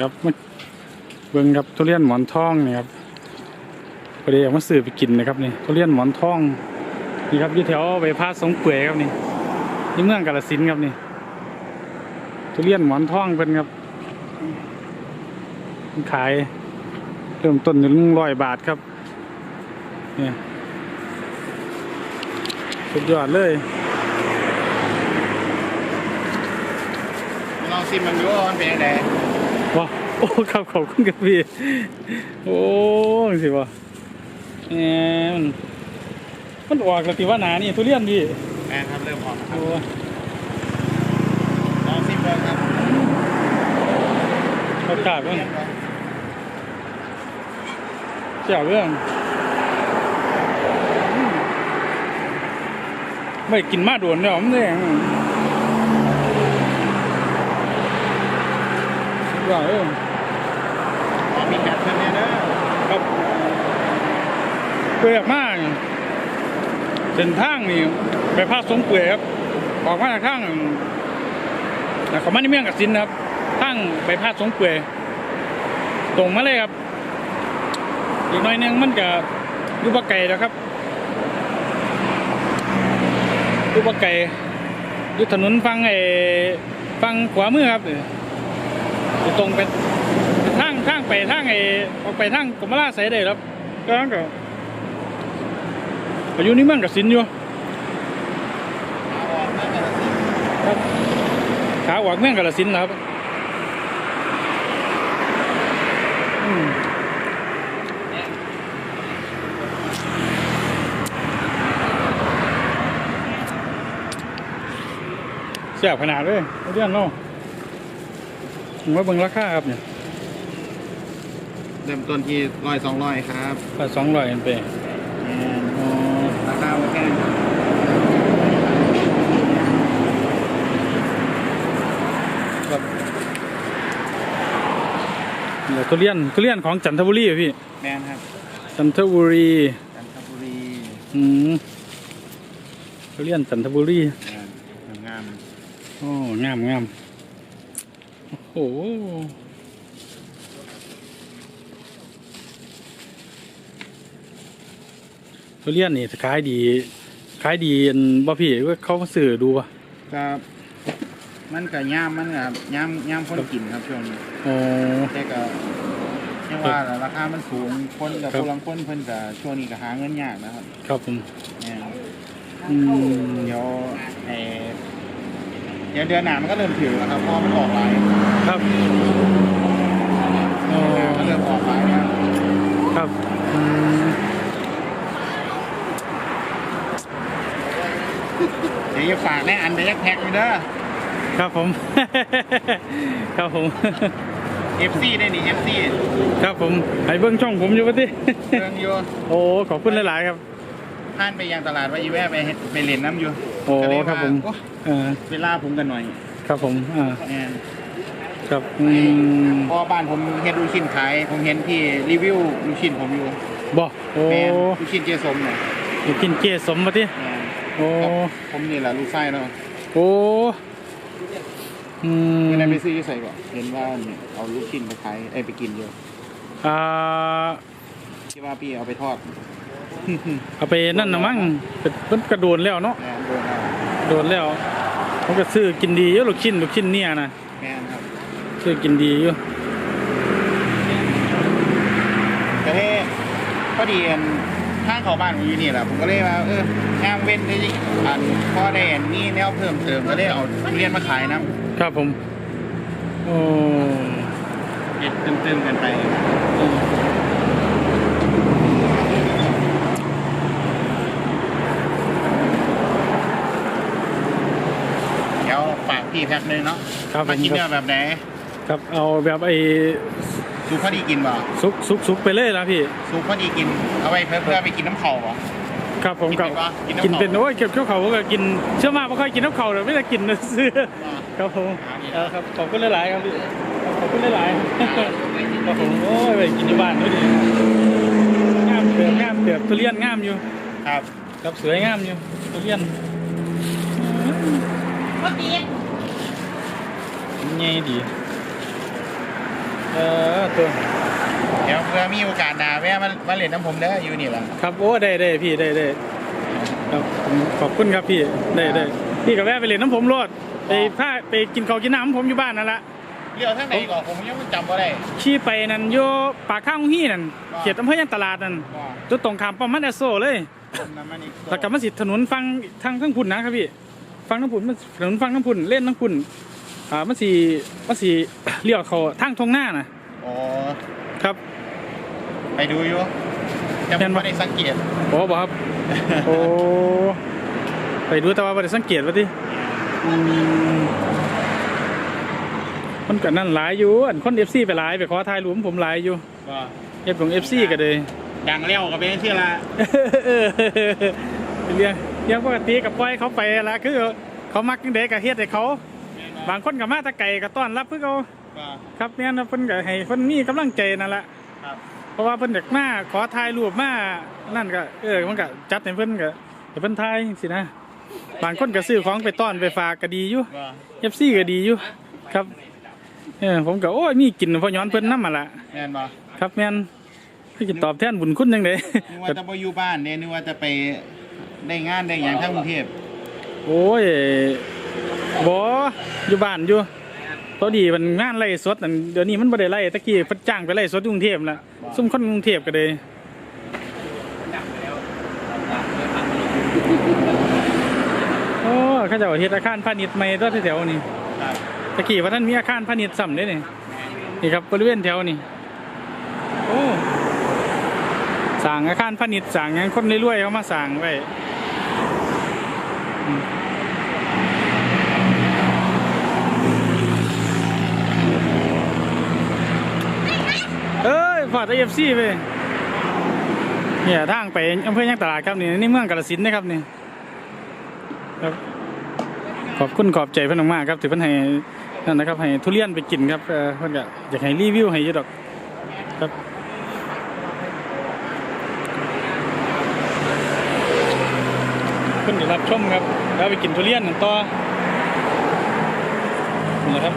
ครับมาเบิ่งครับทุเรียนหมอนทองนี่ครับพอดีเอามาซื้อไปกินนะครับนี่ทุเรียนหมอนทองนี่ครับอยู่แถวใบพาสงเปื่อยครับนี่ที่เมืองกาฬสินครับนี่ทุเรียนหมอนทองเป็นครับขายเริ่มต้นอยู่ร้อยบาทครับเนี่ยสุดยอดเลยลองซิมมันดูว่ามันเป็นยังไง ว้าโอ้ครับขอบคุณครับพี่ โอ้สิวะแหมมันมันออกแล้วติว่าหนานี่ทุเรียนพี่แม่ครับเริ่มออกครัโอ้บลองซิมเลยครับเขากาบเรื่องเจ้าเรื่องอืมไม่กินมาโดวนเนี่ยมันเนี่ยว่าเออพอมีแคปชั่นเนี่ยนะครับเปลือกมากเส้นทางนี่ไปภาคสงเปื่อยครับออกมาจากทางนะเขามาในเมืองกับสินนะครับทางไปภาคสงเปื่อยตรงมาเลยครับอีกหน่อยหนึงมันก็อยูบะไก่แล้วครับอยูบะไก่อยูถนนฟังไอ้ฟังขวามือครับ อยู่ตรงไปทางทางไปทางไอ้ออกไปทางกรมราชใสได้ครับก็นั่นก็อายุนี่มันกับสินอยู่เอาออกมากับขาออกเมืองกาฬสินนะครับเสียบขนาดเลยเอาเรื่องเนาะ ผมว่าเบิ่งราคาครับเนี่ยเริ่มต้นที่ร้อยสองร้อยครับก็สองร้อยเอ็นไปอืมอ๋อราคาโอเคครับเดี๋ยวทุเรียนทุเรียนของจันทบุรีอะพี่ แมนครับจันทบุรี จันทบุรีอืมทุเรียนจันทบุรี งามงาม โอ้ งามงาม โอ้โหทุเรียนนี่ขายดีขายดีอันบ่พี่ว่าเขามาซื้อดูป่ะก็มันก็ย่ามมันก็ย่ามย่ามคนกินครับช่วงนี้โอ้แต่ก็ยังว่าล่ะราคามันสูงคนกับครับผู้ลังคนเพิ่นก็ช่วงนี้ก็หาเงินยากนะครับ ครับผมเนี่ยอืมเดี๋ยวไอ้ เดี๋ยวเดือนหน้ามันก็เริ่มถือแล้วครับเพอมันออกหลายครับโอ้มันเริ่มออกหลายแล้วครับอืมเดี๋ยวจะฝากแน่อันเดียวจะแพ็คอยู่เด้อครับผม ครับผม FC ได้นี่ FC ครับผมให้เบิ้งช่องผมอยู่ปะติเรื่องอยู่โอ้ ขอบคุณหลาย ๆ ครับ ผ่านไปยังตลาดว่าอีแวะไปเฮ็ดไปเล่นน้ำอยู่โอ้ก็เลยครับว่าผมโอ้เออเวลาผมกันหน่อยครับผมอ่าแม่นครับอืมเพราะบ้านผมเฮ็ดลูกชิ้นขาย ผมเห็นพี่รีวิวลูกชิ้นผมอยู่บ่โอ้แม่นลูกชิ้นเจสมเนี่ยอยู่กินเกสมปะติแม่นโอ้ผมนี่แหละลูกไส้เนาะโอ้อืมไม่ได้ไปซื้อที่ใส่ก่อนเห็นว่าเอาลูกชิ้นไปขายเอ้ยไปกินอยู่อ่าคิดว่าพี่เอาไปทอด เอาไปนั่นนะมั้งเป็นเป็นกระโดนแล้วเนาะแม่นโดนเอาโดนแล้วผมก็ซื้อกินดีอยู่ลูกชิ้นลูกชิ้นเนี่ยนะแม่นครับซื้อกินดีอยู่แต่ที่พอดีอันทางเข้าบ้านผมอยู่นี่แหละผมก็เลยว่าเอองามเว้นได้อันพอได้อันนี้แนวเพิ่มเติมก็เลยเอาทุเรียนมาขายน้ำครับผมโอ้เด็ดตึมๆกันไป ดี๋ยวฝากพี่แพ็คนึงเนาะครับผมามกินคเนื้รัอบแบบไหนครับเอาแบบไอ้สุกพอดีกินบ่ซุกซุกซุกไปเลยนะพี่ สุกพอดีกิน เอาไว้เพื่อเพื่อไปกินน้ำเข่าบ่ ครับผมกินกับเป็นปะกิกินนน้ำเป็นเข่า โอ้ยเก็บเขี้ยวเขาก็กินเชื่อมากไม่ค่อยกินน้ำเขาเลยไม่ได้กินนะซื้อครับผมอ่านี่เออครับขอบคุณหลายๆครับพี่ขอบคุณหลายๆครับผมโอ้ยไปกินที่บ้านด้วยดีงามเตือบงามเตือบทุเรียนงามอยู่ครับ ครับสวยงามอยู่ทุเรียน ใหญ่ดี เออตัวเดี๋ยวเพื่อมีโอกาสหนาแวะมามาเล่นน้ำผมเด้ออยู่นี่แหละครับโอ้ได้ได้พี่ได้ได้ครับผมขอบคุณครับพี่ได้ได้พี่ก็แวะไปเล่นน้ำผมโลดไปพาไปกินข้าวกินน้ำผมอยู่บ้านนั่นละเลี้ยวทางไหนก่อนผมยังจำบ่ได้ขี่ไปนั่นโยปากข้างฮี่นั่นเขตอำเภอยังตลาดนั่นก็จุดตรงข้ามปั๊มมันแอสโซเลยคนน้ำมันอีกแล้วก็มาสิถนนฟังทางทั้งพุ่นนะครับพี่ ฟังทั้งพุ่นมันถนนฟังทั้งพุ่นเล่นทั้งพุ่นอ่ามันสีมันสีเลี้ยวเขาทางทงหน้าน่ะอ๋อครับ ไปดูอยู่แต่ผแม่มนบ่ไม่ได้สังเกตโอ้บอกครับโอ้ไปดูแต่ว่าบ่ได้สังเกตว่าติอืมมันก็นั่นหลายอยู่อันคนเอฟซีไปหลายไปขอถ่ายรูปผมหลายอยู่ก็เอฟของเอฟซีก็เลยดังเลี้ยวก็เป็นที่ละเออเรื่อง เรื่องปกติกับปล่อยเขาไปละคือ เขามักจังไดก็เฮ็ดให้เขา บางคนก็มาแตะไก่ก็ต้อนรับเพื่อเขาก็ครับเนี่ยนะเพิ่นก็ให้เพิ่นมีกำลังใจนั่นแหละครับเพราะว่าเพิ่นอยากมาขอถ่ายรูปมานั่นก็เออมันก็จัดให้เพิ่นก็ให้เพิ่นถ่ายสินะบางคนก็ซื้อของไปต้อนไปฝากก็ดีอยู่ก็เอฟซีก็ดีอยู่ครับเออผมก็โอ้ยมีกินเพราะย้อนเพิ่นนำมาละแม่นบ่ครับแม่นให้กินตอบแทนบุญคุณจังได๋นึกว่าจะไปอยู่บ้านเนี่ยนึกว่าจะไป ได้งานได้อย่างทั้งกรุงเทพโอ้ยบ่อยู่บ้านอยู่พอดีมันงานไล่สดนั่นเดี๋ยวนี้มันบ่ได้ไล่ตะกี้เพิ่นจ้างไปไล่สดอยู่กรุงเทพล่ะซุ่มคนกรุงเทพก็เลยโอ้เขาเจ้าเฮ็ดอาคารพาณิชย์ใหม่ตัวแถวๆนี่ครับตะกี้ว่าท่านมีอาคารพาณิชย์ซ้ำเด้นี่นี่ครับบริเวณแถวนี่โอ้สร้างอาคารพาณิชย์สร้างหยังคนรวยๆเขามาสร้างไว้อืม เอ้ยฝาดเอฟซีไปเนี่ยทางไปอำเภอยังตลาดครับนี่นี่เมืองกาฬสินธุ์นะครับนี่ครับขอบคุณขอบใจเพื่อนมากครับถือเพื่อนให้นั่นนะครับให้ทุเรียนไปกินครับเออเพื่อนก็อยากให้รีวิวให้เยอะดอกครับ เพื่อนได้รับชมครับแล้วไปกินทุเรียนต่อนี่แหละครับ